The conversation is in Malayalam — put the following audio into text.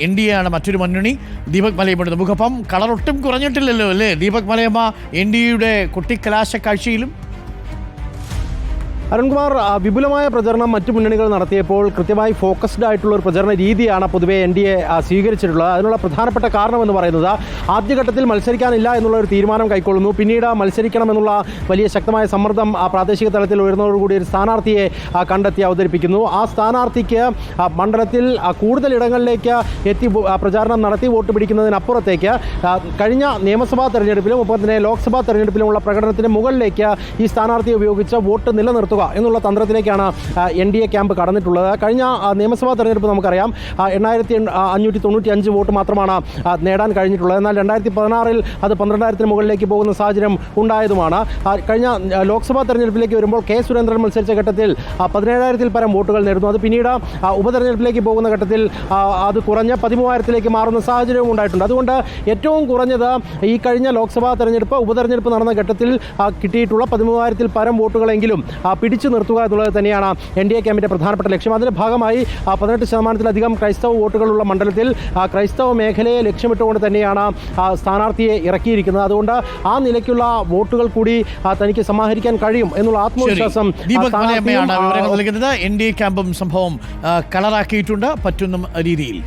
എൻ ഡി എ ആണ് മറ്റൊരു മുന്നണി. ദീപക് മലയമ്മയുടെ മുഖപ്പം കളർ ഒട്ടും കുറഞ്ഞിട്ടില്ലല്ലോ അല്ലേ? ദീപക് മലയമ്മ എൻ ഡി എയുടെ കുട്ടിക്കലാശ കാഴ്ചയിലും അരുൺകുമാർ വിപുലമായ പ്രചരണം മറ്റു മുന്നണികൾ നടത്തിയപ്പോൾ കൃത്യമായി ഫോക്കസ്ഡ് ആയിട്ടുള്ള ഒരു പ്രചരണ രീതിയാണ് പൊതുവെ എൻ ഡി എ സ്വീകരിച്ചിട്ടുള്ളത്. അതിനുള്ള പ്രധാനപ്പെട്ട കാരണം എന്ന് പറയുന്നത് ആദ്യഘട്ടത്തിൽ മത്സരിക്കാനില്ല എന്നുള്ള ഒരു തീരുമാനം കൈക്കൊള്ളുന്നു. പിന്നീട് മത്സരിക്കണമെന്നുള്ള വലിയ ശക്തമായ സമ്മർദ്ദം പ്രാദേശിക തലത്തിൽ ഉയർന്നതോടുകൂടി ഒരു സ്ഥാനാർത്ഥിയെ കണ്ടെത്തി അവതരിപ്പിക്കുന്നു. ആ സ്ഥാനാർത്ഥിക്ക് മണ്ഡലത്തിൽ കൂടുതൽ ഇടങ്ങളിലേക്ക് എത്തി പ്രചാരണം നടത്തി വോട്ട് പിടിക്കുന്നതിനപ്പുറത്തേക്ക് കഴിഞ്ഞ നിയമസഭാ തെരഞ്ഞെടുപ്പിലും ഒപ്പം തന്നെ ലോക്സഭാ തെരഞ്ഞെടുപ്പിലുമുള്ള പ്രകടനത്തിന് മുകളിലേക്ക് ഈ സ്ഥാനാർത്ഥിയെ ഉപയോഗിച്ച് വോട്ട് നിലനിർത്തുക എന്നുള്ള തന്ത്രത്തിലേക്കാണ് എൻ ഡി എ ക്യാമ്പ് കടന്നിട്ടുള്ളത്. കഴിഞ്ഞ നിയമസഭാ തെരഞ്ഞെടുപ്പ് നമുക്കറിയാം എണ്ണായിരത്തി അഞ്ഞൂറ്റി തൊണ്ണൂറ്റി അഞ്ച് വോട്ട് മാത്രമാണ് നേടാൻ കഴിഞ്ഞിട്ടുള്ളത്. എന്നാൽ രണ്ടായിരത്തി പതിനാറിൽ അത് പന്ത്രണ്ടായിരത്തിന് മുകളിലേക്ക് പോകുന്ന സാഹചര്യം ഉണ്ടായതുമാണ്. കഴിഞ്ഞ ലോക്സഭാ തെരഞ്ഞെടുപ്പിലേക്ക് വരുമ്പോൾ കെ സുരേന്ദ്രൻ മത്സരിച്ച ഘട്ടത്തിൽ പതിനേഴായിരത്തിൽ പരം വോട്ടുകൾ നേടുന്നു. അത് പിന്നീട് ഉപതെരഞ്ഞെടുപ്പിലേക്ക് പോകുന്ന ഘട്ടത്തിൽ അത് കുറഞ്ഞ പതിമൂവായിരത്തിലേക്ക് മാറുന്ന സാഹചര്യവും ഉണ്ടായിട്ടുണ്ട്. അതുകൊണ്ട് ഏറ്റവും കുറഞ്ഞത് ഈ കഴിഞ്ഞ ലോക്സഭാ തെരഞ്ഞെടുപ്പ് ഉപതെരഞ്ഞെടുപ്പ് നടന്ന ഘട്ടത്തിൽ കിട്ടിയിട്ടുള്ള പതിമൂവായിരത്തിൽ പരം വോട്ടുകളെങ്കിലും പിടിച്ചു നിർത്തുക എന്നുള്ളത് തന്നെയാണ് എൻ ഡി എ ക്യാമ്പിന്റെ പ്രധാനപ്പെട്ട ലക്ഷ്യം. അതിന്റെ ഭാഗമായി പതിനെട്ട് ശതമാനത്തിലധികം ക്രൈസ്തവ വോട്ടുകളുള്ള മണ്ഡലത്തിൽ ക്രൈസ്തവ മേഖലയെ ലക്ഷ്യമിട്ടുകൊണ്ട് തന്നെയാണ് സ്ഥാനാർത്ഥിയെ ഇറക്കിയിരിക്കുന്നത്. അതുകൊണ്ട് ആ നിലയ്ക്കുള്ള വോട്ടുകൾ കൂടി തനിക്ക് സമാഹരിക്കാൻ കഴിയും എന്നുള്ള ആത്മവിശ്വാസം വിവരങ്ങൾ നൽകുന്നത്. എൻ ഡി എ ക്യാമ്പും സംഭവം കളറാക്കിയിട്ടുണ്ട് പറ്റുന്ന രീതിയിൽ.